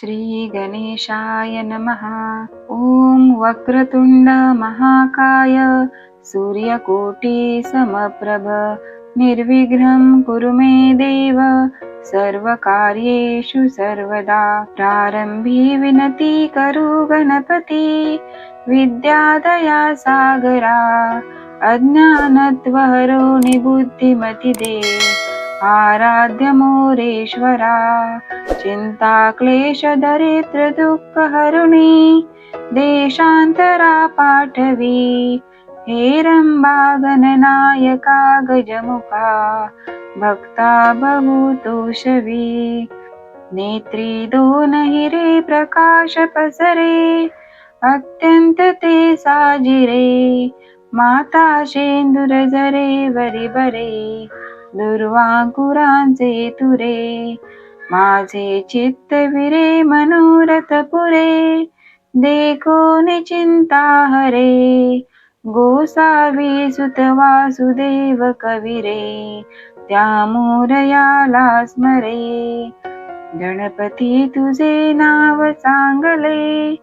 श्रीगणेशाय नमः। ॐ वक्रतुण्ड महाकाय सूर्यकोटि समप्रभ। निर्विघ्नं कुरु मे देव। सर्वकार्येषु सर्वदा प्रारम्भी विनती करू गणपती। विद्यादया सागरा अज्ञानत्वहरो निबुद्धिमति आराध्य मोरेश्वरा चिन्ता क्लेश दरिद्र दुःख हरुणी देशान्तरा पाठवी हेरम्बागननायका गजमुखा भक्ता बहुतोषवी नेत्री दोन हिरे प्रकाश पसरे अत्यंत ते साजिरे माता शेंदुर जरे वरी बरे दुर्वांकुरांचे तुरे. माझे चित्त विरे मनोरथ पुरे देखो चिंता हरे. गोसावी सुत वासुदेव कविरे. त्या मोरयाला स्मरे. गणपती तुझे नाव चांगले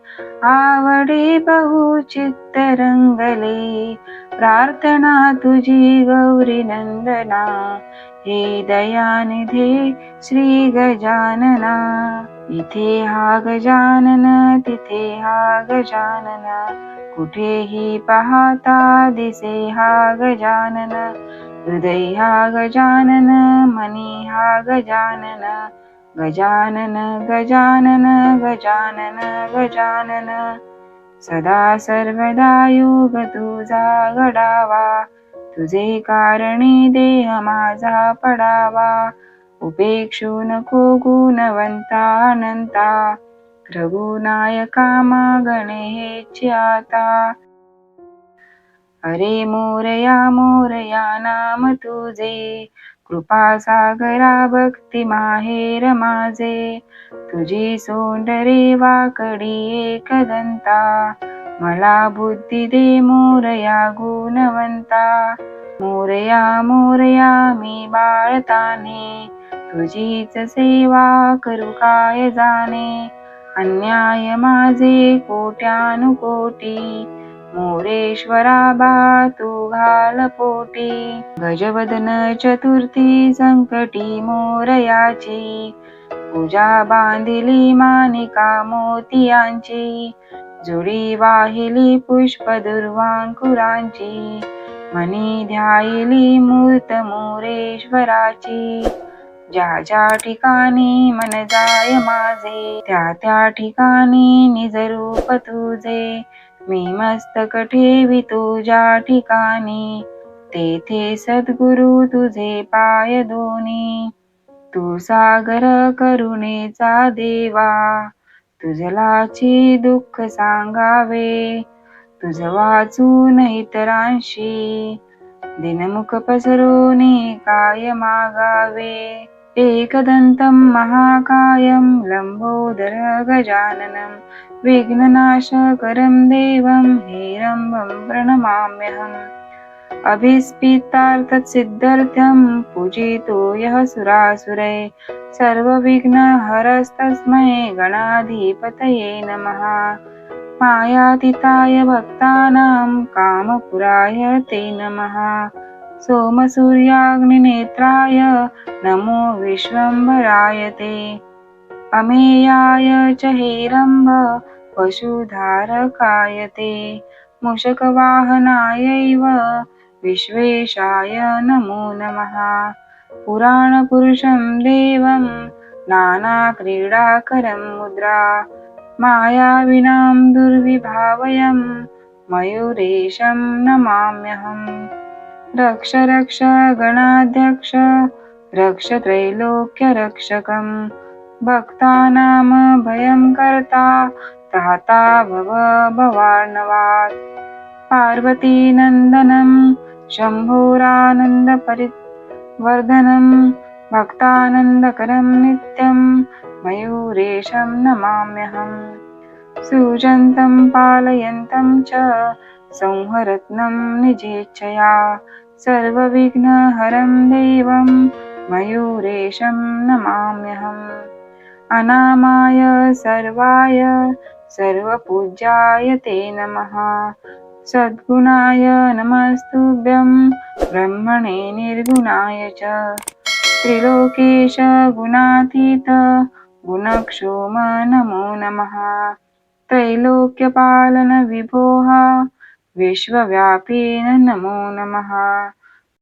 आवडे बहु चित्त रंगले. प्रार्थना तुझी गौरी नंदना हे दयानिधे श्री गजानना. इथे हा गजानन तिथे हा गजानन कुठेही पाहता दिसे हा गजानन हृदय हा गजानन मनी हा गजानन गजानन गजानन गजानन गजानन. सदा सर्वदा योग तुझा घडावा. तुझे कारणे देह माझा पडावा. उपेक्षू नको गुणवंता अनंता. रघुनायका मागणे हेची आता. अरे मोरया मोरया नाम तुझे. कृपा सागरा भक्ती माहेर माझे. तुझी सोंडरे वाकडी एकदंता. मला बुद्धी दे मोरया गुणवंता. मोरया मोरया मी बाळताने. तुझीच सेवा करू काय जाणे? अन्याय माझे कोट्यानुकोटी. मोरेश्वरा बा तू घाल पोटी गजवदन चतुर्थी संकटी मोरयाची पूजा बांधिली मानिका मोतियांची जुडी वाहिली पुष्प दुर्वांकुरांची मनी ध्यायली मूर्त मोरेश्वराची. ज्या ज्या ठिकाणी मन जाय माझे त्या त्या ठिकाणी निज रूप तुझे मी मस्तक ठेवी तुझ्या ठिकाणी. तेथे सद्गुरु तुझे पाय दोनी तू सागर करुणेचा देवा. तुझलाची दुःख सांगावे. तुझ वाचून इतरांशी दिनमुख पसरून काय मागावे? एकदन्तं महाकायं लम्बोदर गजाननं विघ्ननाशकरं देवं हेरम्बं प्रणमाम्यहम्। अभिस्पितार्थसिद्धर्थं पूजितो यः सुरासुरै सर्वविघ्नहरस्तस्मै गणाधिपतये नमः। मायातिताय भक्तानां कामपुराय ते नमः। सोमसूर्याग्निनेत्राय नमो विश्वम्भराय ते. अमेयाय च हेरम्ब पशुधारकाय ते. मूषकवाहनायैव विश्वेशाय नमो नमः. पुराणपुरुषं देवं नानाक्रीडाकरं मुद्रा. मायाविनां दुर्विभावयं मयूरेशं नमाम्यहम्. रक्ष रक्ष गणाध्यक्ष रक्ष त्रैलोक्यरक्षकम् भक्तानां भयं कर्ता ताता भव भवार्णवात्। पार्वतीनन्दनं शम्भोरानन्दपरिवर्धनं भक्तानन्दकरं नित्यं मयूरेशं नमाम्यहम्। सुजन्तं पालयन्तं च संहरत्नं निजेच्छया। सर्वविघ्नहरं देवं मयूरेशं नमाम्यहम्। अनामाय सर्वाय सर्वपूज्याय ते नमः। सद्गुणाय नमस्तुभ्यं ब्रह्मणे निर्गुणाय च। त्रिलोकेश गुणातीत गुणक्षोम नमो नमः। त्रैलोक्यपालन विभोः विश्वव्यापी नमो नमः।